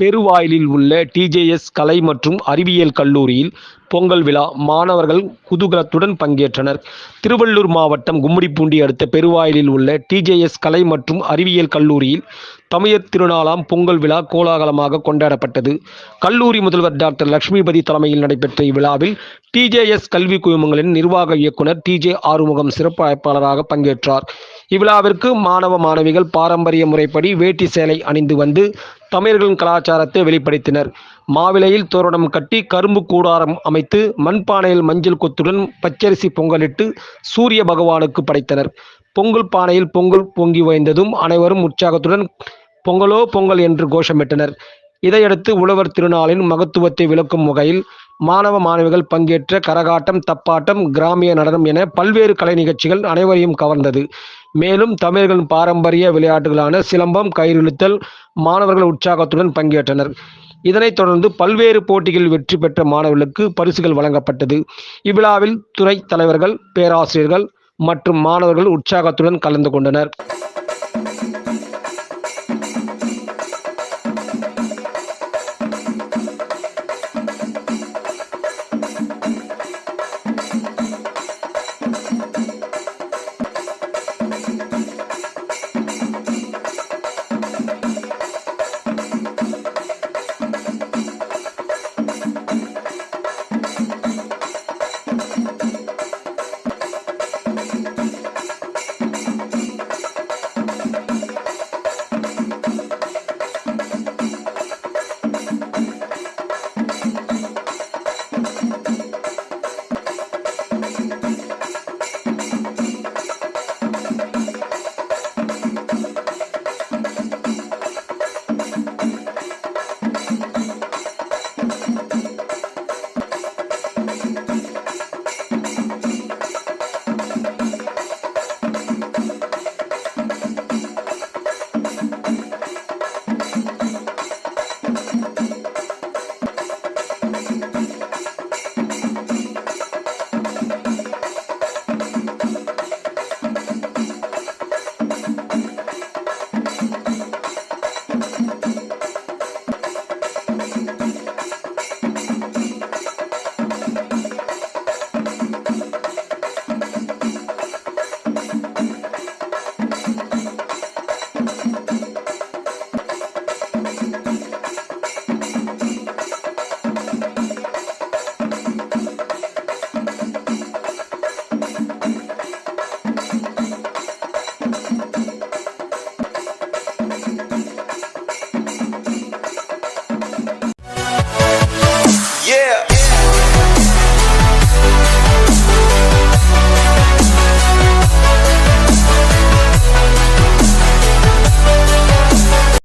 பெருவாயிலில் உள்ள டிஜேஎஸ் கலை மற்றும் அறிவியல் கல்லூரியில் பொங்கல் விழா மாணவர்கள் குதூகலத்துடன் பங்கேற்றனர். திருவள்ளூர் மாவட்டம் கும்மிடிப்பூண்டி அடுத்த பெருவாயிலில் உள்ள டிஜேஎஸ் கலை மற்றும் அறிவியல் கல்லூரியில் தமிழர் திருநாளாம் பொங்கல் விழா கோலாகலமாக கொண்டாடப்பட்டது. கல்லூரி முதல்வர் டாக்டர் லட்சுமிபதி தலைமையில் நடைபெற்ற இவ்விழாவில் டிஜேஎஸ் கல்வி குழுமங்களின் நிர்வாக இயக்குனர் டிஜே ஆறுமுகம் சிறப்பு அழைப்பாளராக பங்கேற்றார். இவ்விழாவிற்கு மாணவ மாணவிகள் பாரம்பரிய முறைப்படி வேட்டி சேலை அணிந்து வந்து தமிழர்களின் கலாச்சாரத்தை வெளிப்படுத்தினர். மாவிலையில் தோரணம் கட்டி கரும்பு கூடாரம் அமைத்து மண்பானையில் மஞ்சள் கொத்துடன் பச்சரிசி பொங்கலிட்டு சூரிய பகவானுக்கு படைத்தனர். பொங்கல் பானையில் பொங்கல் பொங்கி வைந்ததும் அனைவரும் உற்சாகத்துடன் பொங்கலோ பொங்கல் என்று கோஷமிட்டனர். இதையடுத்து உழவர் திருநாளின் மகத்துவத்தை விளக்கும் வகையில் மாணவ மாணவிகள் பங்கேற்ற கரகாட்டம் தப்பாட்டம் கிராமிய நடனம் என பல்வேறு கலை நிகழ்ச்சிகள் அனைவரையும் கவர்ந்தது. மேலும் தமிழர்களின் பாரம்பரிய விளையாட்டுகளான சிலம்பம் கயிறிழுத்தல் மாணவர்கள் உற்சாகத்துடன் பங்கேற்றனர். இதனைத் தொடர்ந்து பல்வேறு போட்டிகளில் வெற்றி பெற்ற மாணவர்களுக்கு பரிசுகள் வழங்கப்பட்டது. இவ்விழாவில் துறை தலைவர்கள் பேராசிரியர்கள் மற்றும் மாணவர்கள் உற்சாகத்துடன் கலந்து கொண்டனர்.